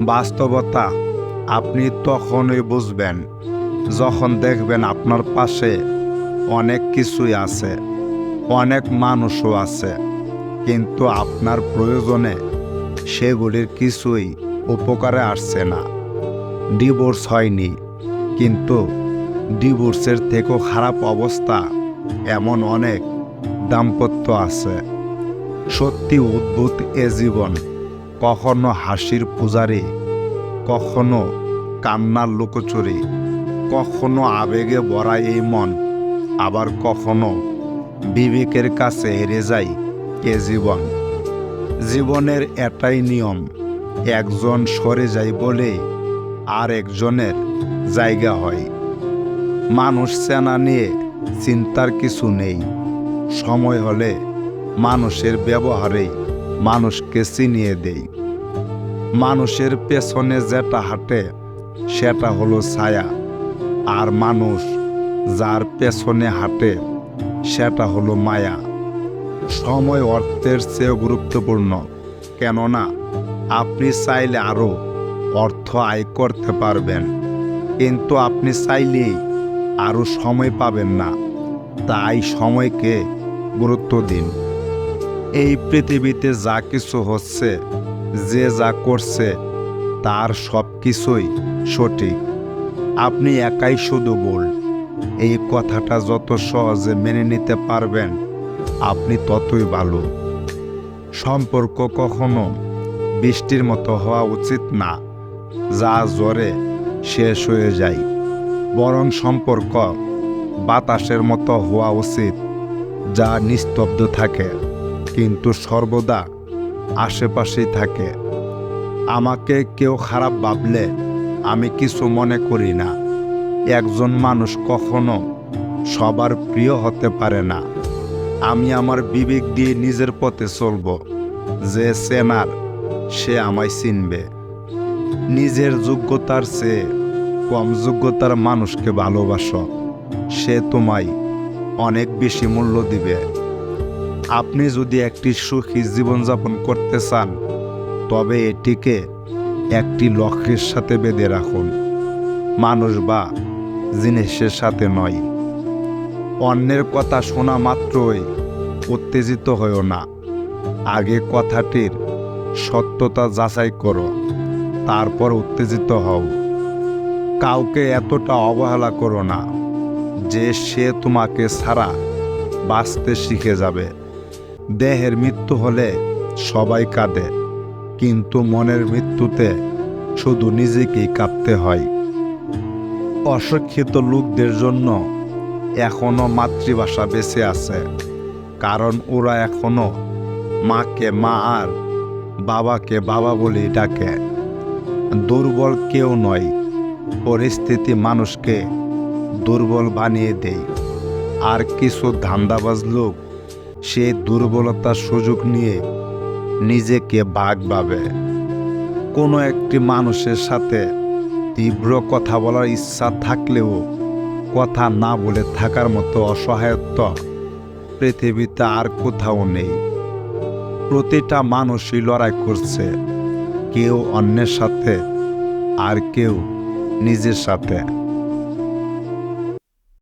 বাস্তবতা আপনি তখনই বুঝবেন, যখন দেখবেন আপনার পাশে অনেক কিছুই আছে, অনেক মানুষও আছে, কিন্তু আপনার প্রয়োজনে সেগুলির কিছুই উপকারে আসছে না। ডিভোর্স হয়নি, কিন্তু ডিভোর্সের থেকেও খারাপ অবস্থা এমন অনেক দাম্পত্য আছে। সত্যি অদ্ভুত এ জীবন। কখনো হাসির পূজারি, কখনো কান্নার লুকোচুরি, কখনো আবেগে ভরা এই মন, আবার কখনো বিবেকের কাছে হেরে যায় এ জীবন? জীবনের এটাই নিয়ম, একজন সরে যায় বলে আর একজনের জায়গা হয়। মানুষ চেনা নিয়ে চিন্তার কিছু নেই, সময় হলে মানুষের ব্যবহারেই মানুষকে চিনিয়ে দেই। মানুষের পেছনে যেটা হাঁটে, সেটা হলো ছায়া। আর মানুষ যার পেছনে হাঁটে, সেটা হলো মায়া। সময় অর্থের চেয়েও গুরুত্বপূর্ণ। কেননা, আপনি চাইলে আরও অর্থ আয় করতে পারবেন। কিন্তু আপনি চাইলেই আরও সময় পাবেন না। তাই সময়কে গুরুত্ব দিন। এই পৃথিবীতে যা কিছু হচ্ছে, যে যা করছে, তার সব কিছুই সঠিক। আপনি একাই শুধু বল এই কথাটা যত সহজে মেনে নিতে পারবেন, আপনি ততই ভালো। সম্পর্ক কখনো বৃষ্টির মতো হওয়া উচিত না, যা জ্বরে শেষ হয়ে যায়। বরং সম্পর্ক বাতাসের মতো হওয়া উচিত, যা নিস্তব্ধ থাকে। কিন্তু সর্বদা আশেপাশেই থাকে। আমাকে কেউ খারাপ ভাবলে আমি কিছু মনে করি না। একজন মানুষ কখনো সবার প্রিয় হতে পারে না। আমি আমার বিবেক দিয়ে নিজের পথে চলব। যে চেনার সে আমায় চিনবে। নিজের যোগ্যতার চেয়ে কম যোগ্যতার মানুষকে ভালোবাসো। সে তোমায় অনেক বেশি মূল্য দিবে। আপনি যদি একটি সুখী জীবনযাপন করতে চান, তবে এটিকে একটি লক্ষ্যের সাথে বেঁধে রাখুন। মানুষ বা জিনিসের সাথে নয়। অন্যের কথা শোনা মাত্রই উত্তেজিত হয়েও না। আগে কথাটির সত্যতা যাচাই করো, তারপর উত্তেজিত হও। কাউকে এতটা অবহেলা করো না যে সে তোমাকে ছাড়া বাঁচতে শিখে যাবে। দেহের মৃত্যু হলে সবাই কাঁদে, কিন্তু মনের মৃত্যুতে শুধু নিজেকেই কাঁদতে হয়। অশিক্ষিত লোকদের জন্য এখনও মাতৃভাষা বেঁচে আছে, কারণ ওরা এখনও মাকে মা আর বাবাকে বাবা বলে ডাকে। দুর্বল কেউ নয়, পরিস্থিতি মানুষকে দুর্বল বানিয়ে দেয়। আর কিছু ধান্দাবাজ লোক সেই দুর্বলতার সুযোগ নিয়ে নিজেকে বাঘ ভাবে। কোনো একটি মানুষের সাথে তীব্র কথা বলার ইচ্ছা থাকলেও কথা না বলে থাকার মতো অসহায়ত্ব পৃথিবীতে আর কোথাও নেই। প্রতিটা মানুষই লড়াই করছে, কেউ অন্যের সাথে আর কেউ নিজের সাথে।